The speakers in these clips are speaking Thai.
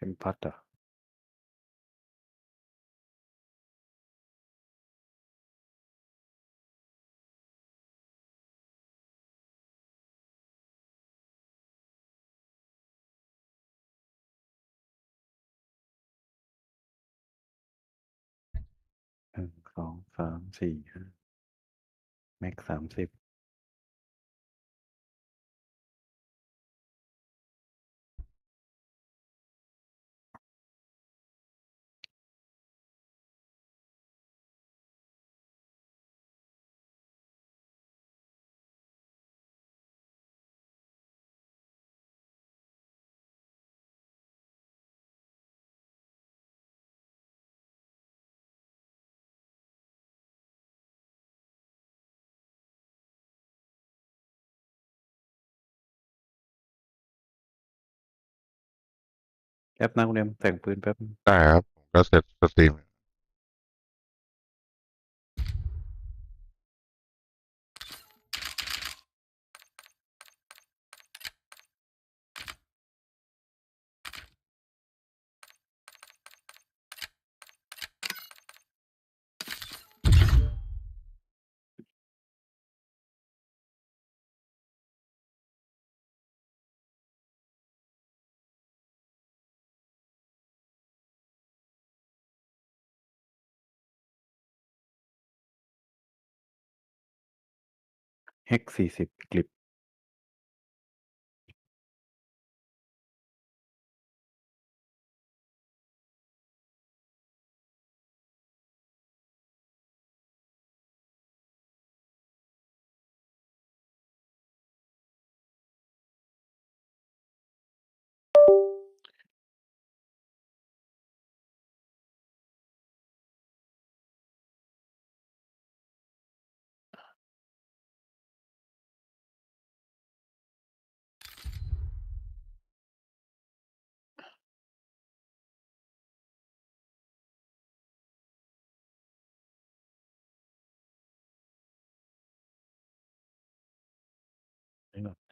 เทมพัดเหรอหนึ่งสองสามสี่ห้าแม็กสามสิบ แป๊บนะคุณเอ็มแต่งปืนแป๊บ ได้ครับผมก็เสร็จสตรีม เฮกสี่สิบกลิป นี่ก่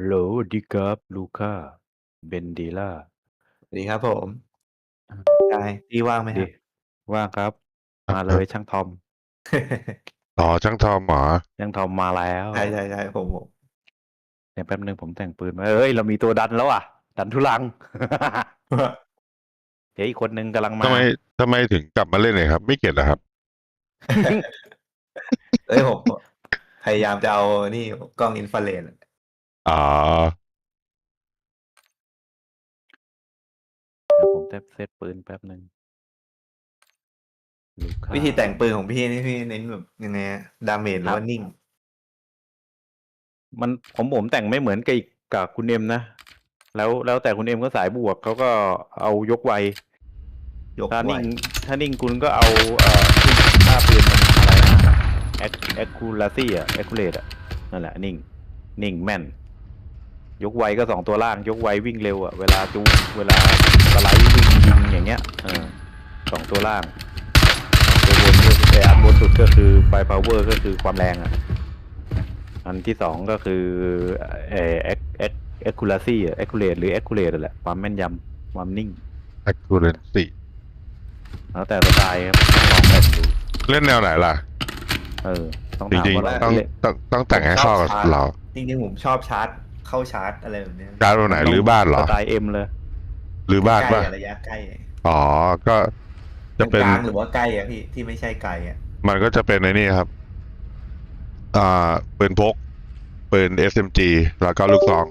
โหลดีครับลูก้าเบนดีล่าสวัสดีครับผมกายพี่ว่างไหมคดีรับ ว่างครับครับ มาเลยช่างทอมต่อช่างทอมหมอช่างทอมมาแล้วใช่ใช่ใช่ผมผมเดี๋ยวแป๊บนึงผมแต่งปืนมาเอ้ย เรามีตัวดันแล้วอะ ดันทุลัง เดี๋ยวอีกคนนึงกำลังมาทำไมทำไมถึงกลับมาเล่นเลยครับ ไม่เก็ตเหรอครับเอ้ยผมพยายามจะเอานี่กล้องอินฟราเรด อ๋อ เดี๋ยวผมเซตเซตปืนแป๊บนึงลูก้าวิธีแต่งปืนของพี่นี่พี่เน้นแบบยังไงดาเมจหรือว่านิ่ง มันผมผมแต่งไม่เหมือนกับอีกกับคุณเอ็มนะ แล้วแล้วแต่คุณเอ็มก็สายบวกเขาก็เอายกไวยกถ้าไวนิ่งถ้านิ่งคุณก็เอาเอ่อที่ค่าปืนมันอะไรนะแอคแอคคูลาซี่อะแอคคูเลตอะนั่นแหละนิ่ง นิ่งแม่น ยกไวก็สองตัวล่าง ยกไววิ่งเร็วอะเวลาจูเวลาสไลด์วิ่งยิงอย่างเงี้ยเออสองตัวล่างตัวบนก็คืออันบนสุดก็คือไฟพาวเวอร์ก็คือความแรงอะอันที่สองก็คือเอแอคแอคแอคคูลาซี่แอคคูเลตหรือแอคคูเลตแหละความแม่นยำความนิ่ง accuracy แล้วแต่สไตล์ครับลองแบบดูเล่นแนวไหนล่ะ เออ ต้องจถามริงว่าๆ ต้องเล่นต้องต้องแต่งให้เข้ากับเรา จริงๆผมชอบชาร์จ เข้าชาร์จอะไรแบบเนี้ยการตัวไหนหรือบ้านเหรสอไตล์เอ็มเลย หรือบ้านใกล้ป่ะอะระยะใกล้อ๋อก็จะเป็น กลางหรือว่าใกล้อะพี่ที่ไม่ใช่ไกลอะมันก็จะเป็นในนี่ครับ อ่าปืนพกปืน SMG แล้วก็ลูกซอง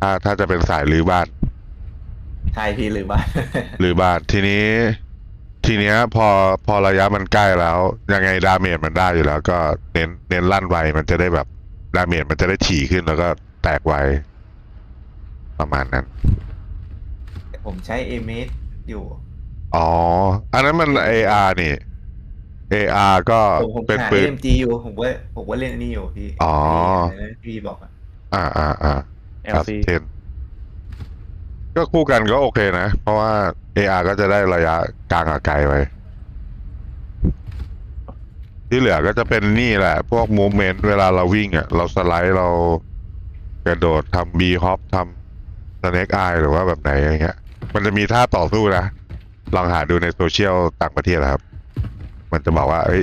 ถ้าถ้าจะเป็นสายหรือบ้านใช่พี่หรือว่าหรือบ้าน ทีนี้ททีเนี้ย พอพอระยะมันใกล้แล้ว ยังไงดาเมจมันได้อยู่แล้ว ก็เน้นเน้นลั่นไวมันจะได้แบบ ดาเมจมันจะได้ถี่ขึ้นแล้วก็แตกไว ประมาณนั้น ผมใช้เอเมสอยู่ อ๋อ อันนั้นมัน AR นี่ AR ก็ผมผมเป็นหาปืน เอ็มจีอยู่ ผมว่าผมว่าเล่นอันนี้อยู่พี่อ๋อไนะพี่บอกอะอ่าอ่าอ่า LC เทนก็คู่กันก็โอเคนะ เพราะว่า AR ก็จะได้ระยะกลางกับไกลไว้ ที่เหลือก็จะเป็นนี่แหละ พวกมูเมนต์เวลาเราวิ่งอะ เราสไลด์เรากระโดดทำบีฮอปทำสเน็กไอหรือว่าแบบไหนอย่างเงี้ย มันจะมีท่าต่อสู้นะ ลองหาดูในโซเชียลต่างประเทศนะครับ มันจะบอกว่า เอ้ย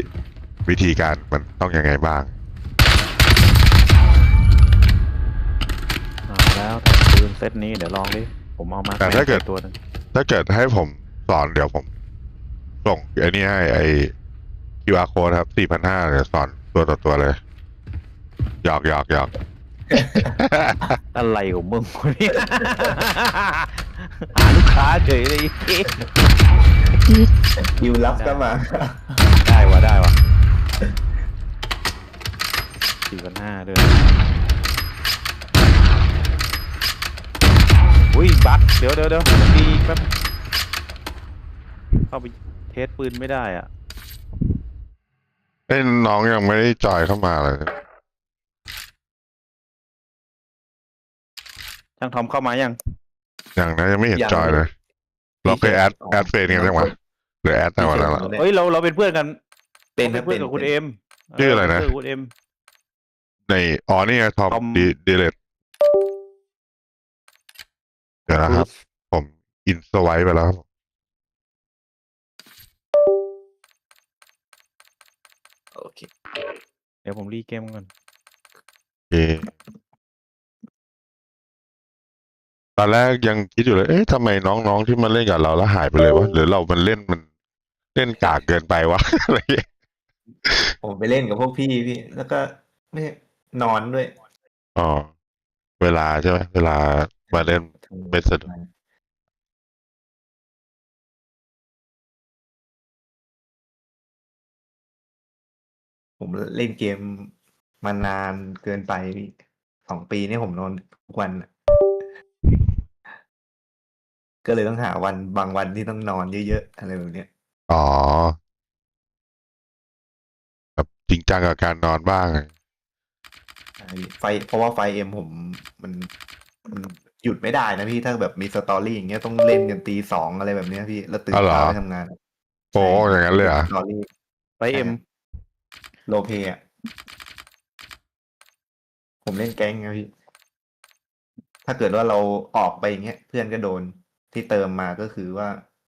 วิธีการมันต้องยังไงบ้างมาแล้วแต่ปืนเซตนี้เดี๋ยวลองดิ ผมเอามาแต่ถ้าเกิด ตัวหนึงถ้าเกิดให้ผมสอนเดี๋ยวผมส่งไอ้นี่ให้ไอ้ QR code ครับ4,500เดี๋ยวสอนตัวต่อตัวเลย หยอกหยอกหยอก อะไรของมึงวะเนี่ยหาลูกค้าเฉยเลยคิวรับก็มา ได้วะได้วะสี่พันห้าด้วยอุ้ยบักเดี๋ยวเดี๋ยวเดี๋ยวดีแป๊บเข้าไปเทสปืนไม่ได้อะ เอ้ยน้องยังไม่ได้จอยเข้ามาเลยช่างทอมเข้ามายัง อย่างนั้นยังไม่เห็นยังจอยเลย เราเคยแอดอ๋อแอดเฟซกันยังวะหรือแอดแต่วันนั้นละ เฮ้ยเราเราเป็นเพื่อนกันเป็นรานะเพื่อนกับคุณเอ็มชื่ออะไรนะ เพื่กับคุณเอ็ม ในอ๋อนี่ไงทอมทอม ดีดีเลตเดี๋ยวนะครับ ผมอินสไวไปแล้วครับโเดี๋ยวผมรีเกมก่อน โอเคตอนแรกยังคิดอยู่เลย เอ๊ะทำไมน้องๆที่มาเล่นกับเราแล้วหายไปเลยวะ หรือเรามันเล่นมันเล่นกากเกินไปวะ อะไรอย่างเงี้ยผมไปเล่นกับพวกพี่พี่ แล้วก็ไม่นอนด้วยอ๋อ เวลาใช่ไหม เวลามาเล่นไม่สะดวก ผมเล่นเกมมานานเกินไปพี่สองปีนี่ผมนอนทุกวันอะก็เลยต้องหาวันบางวันที่ต้องนอนเยอะๆอะไรแบบเนี้ยอ๋อแบบจริงจังกับการนอนบ้างใช่ไฟเพราะว่าไฟเอ็มผมมันมันหยุดไม่ได้นะพี่ถ้าแบบมีสตอรี่อย่างเงี้ยต้องเล่นกันตีสองอะไรแบบเนี้ยพี่แล้วตื่นอ๋อเหรอเช้าไปทำงานโอ้อย่างนั้นเลยเหรอะสตอรี่ไปเอ็ม โลเพอะผมเล่นแก๊งนะพี่ ถ้าเกิดว่าเราออกไปอย่างเงี้ย เพื่อนก็โดนที่เติมมาก็คือว่า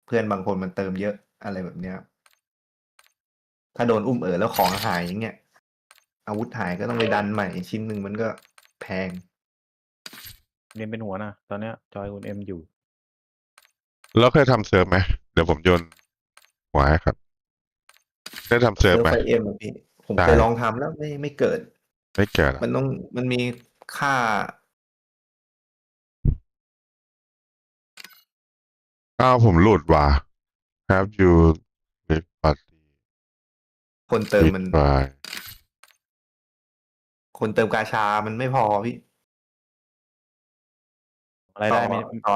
เพื่อนบางคนมันเติมเยอะอะไรแบบเนี้ยถ้าโดนอุ้มเอ๋อแล้วของหายอย่างเงี้ย อาวุธหายก็ต้องไปดันใหม่ชิ้นหนึ่งมันก็แพงเรียนเป็นหัวนะตอนเนี้ยจอยคุณเอ็มอยู่ แล้วเคยทำเซิร์ฟไหมเดี๋ยวผมโยนหัวให้ครับ ได้ทำเซิร์ฟไหมไฟเอ็มพี่ ผมได้เคยลองทำแล้วไม่ไม่เกิด ไม่เกิดอะมันต้องมันมีค่า อ้าวผมหลุดว่ะ Have you live party คนเติมมัน by คนเติมกาชา มันไม่พอพี่อะไรต่ได้อไม่ต่อ